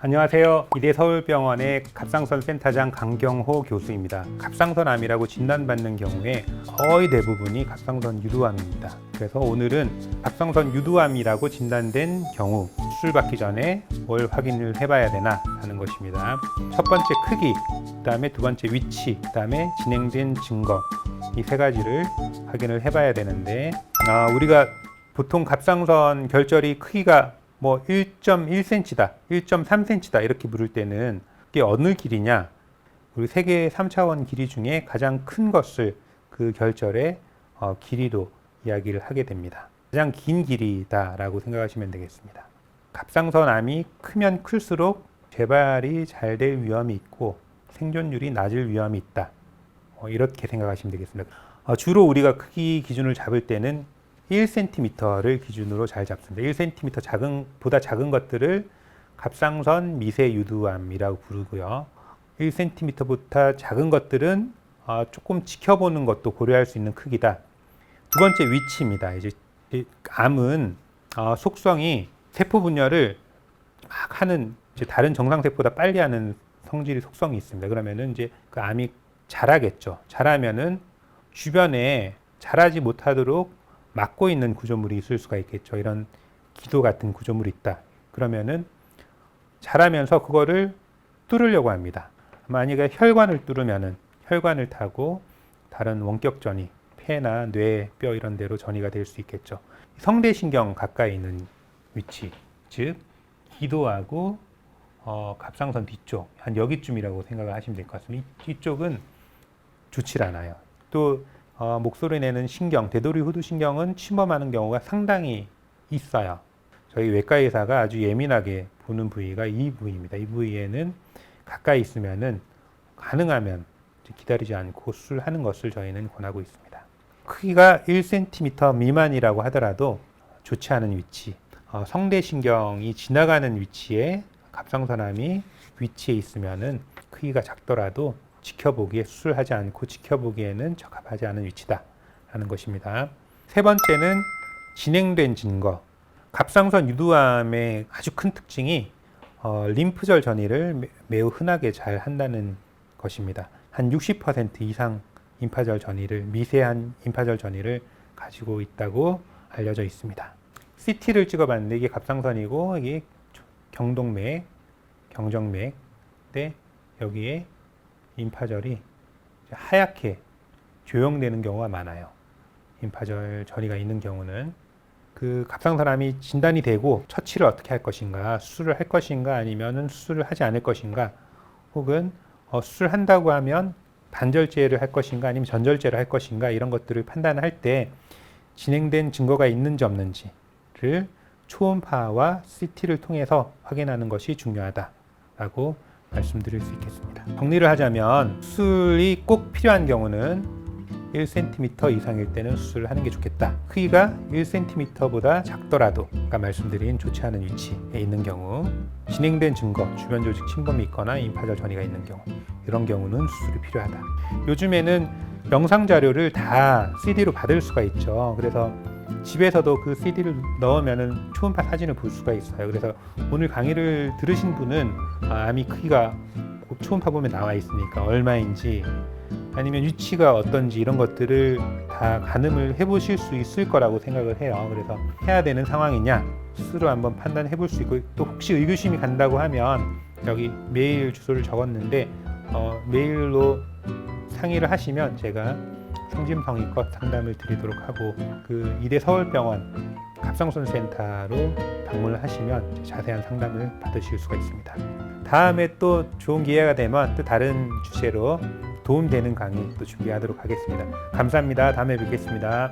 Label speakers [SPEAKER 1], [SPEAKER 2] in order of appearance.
[SPEAKER 1] 안녕하세요. 이대 서울병원의 갑상선 센터장 강경호 교수입니다. 갑상선암이라고 진단받는 경우에 거의 대부분이 갑상선 유두암입니다. 그래서 오늘은 갑상선 유두암이라고 진단된 경우 수술 받기 전에 뭘 확인을 해봐야 되나 하는 것입니다. 첫 번째 크기, 그다음에 두 번째 위치, 그다음에 진행된 증거 이 세 가지를 확인을 해봐야 되는데 아, 우리가 보통 갑상선 결절이 크기가 뭐 1.1cm다, 1.3cm다 이렇게 부를 때는 이게 어느 길이냐? 우리 세계 3차원 길이 중에 가장 큰 것을 그 결절의 어, 길이로 이야기를 하게 됩니다. 가장 긴 길이다라고 생각하시면 되겠습니다. 갑상선암이 크면 클수록 재발이 잘 될 위험이 있고 생존율이 낮을 위험이 있다. 어, 이렇게 생각하시면 되겠습니다. 어, 주로 우리가 크기 기준을 잡을 때는 1cm를 기준으로 잘 잡습니다. 1cm 작은 보다 작은 것들을 갑상선 미세 유두암이라고 부르고요. 1cm보다 작은 것들은 어, 조금 지켜보는 것도 고려할 수 있는 크기다. 두 번째 위치입니다. 이제 이 암은 어, 속성이 세포 분열을 막 하는 다른 정상 세포보다 빨리 하는 성질이 속성이 있습니다. 그러면은 이제 그 암이 자라겠죠. 자라면은 주변에 자라지 못하도록 막고 있는 구조물이 있을 수가 있겠죠. 이런 기도 같은 구조물이 있다. 그러면은 자라면서 그거를 뚫으려고 합니다. 만약에 혈관을 뚫으면은 혈관을 타고 다른 원격 전이 폐나 뇌, 뼈 이런 데로 전이가 될 수 있겠죠. 성대신경 가까이 있는 위치, 즉 기도하고 어, 갑상선 뒤쪽 한 여기쯤이라고 생각을 하시면 될 것 같습니다. 이- 이쪽은 좋질 않아요. 또 어, 목소리 내는 신경, 대도리 후두 신경은 침범하는 경우가 상당히 있어요. 저희 외과 의사가 아주 예민하게 보는 부위가 이 부위입니다. 이 부위에는 가까이 있으면은 가능하면 기다리지 않고 수술하는 것을 저희는 권하고 있습니다. 크기가 1cm 미만이라고 하더라도 좋지 않은 위치, 어, 성대신경이 지나가는 위치에 갑상선암이 위치해 있으면은 크기가 작더라도 지켜보기에 수술하지 않고 지켜보기에는 적합하지 않은 위치다라는 것입니다. 세 번째는 진행된 증거. 갑상선 유두암의 아주 큰 특징이 어, 림프절 전이를 매- 매우 흔하게 잘 한다는 것입니다. 한 60% 이상 임파절 전이를 미세한 임파절 전이를 가지고 있다고 알려져 있습니다. CT를 찍어봤는데 이게 갑상선이고 이게 경동맥, 경정맥, 때 여기에 임파절이 하얗게 조형되는 경우가 많아요. 임파절 전이가 있는 경우는 그 갑상선암이 진단이 되고 처치를 어떻게 할 것인가, 수술을 할 것인가, 아니면은 수술을 하지 않을 것인가, 혹은 어, 수술한다고 하면 반절제를 할 것인가, 아니면 전절제를 할 것인가 이런 것들을 판단할 때 진행된 증거가 있는지 없는지를 초음파와 CT를 통해서 확인하는 것이 중요하다라고 말씀드릴 수 있겠습니다. 정리를 하자면 수술이 꼭 필요한 경우는 1cm 이상일 때는 수술을 하는 게 좋겠다. 크기가 1cm보다 작더라도 아까 말씀드린 좋지 않은 위치에 있는 경우 진행된 증거, 주변 조직 침범이 있거나 임파절 전이가 있는 경우 이런 경우는 수술이 필요하다. 요즘에는 영상 자료를 다 CD로 받을 수가 있죠. 그래서 집에서도 그 CD를 넣으면은 초음파 사진을 볼 수가 있어요. 그래서 오늘 강의를 들으신 분은 아, 암이 크기가 그 초음파 보면 나와 있으니까 얼마인지 아니면 위치가 어떤지 이런 것들을 다 가늠을 해보실 수 있을 거라고 생각을 해요. 그래서 해야 되는 상황이냐 스스로 한번 판단해 볼 수 있고 또 혹시 의구심이 간다고 하면 여기 메일 주소를 적었는데 어, 메일로 상의를 하시면 제가 성심성의껏 상담을 드리도록 하고 그 이대 서울병원 갑상선 센터로 방문을 하시면 자세한 상담을 받으실 수가 있습니다. 다음에 또 좋은 기회가 되면 또 다른 주제로 도움되는 강의 또 준비하도록 하겠습니다. 감사합니다. 다음에 뵙겠습니다.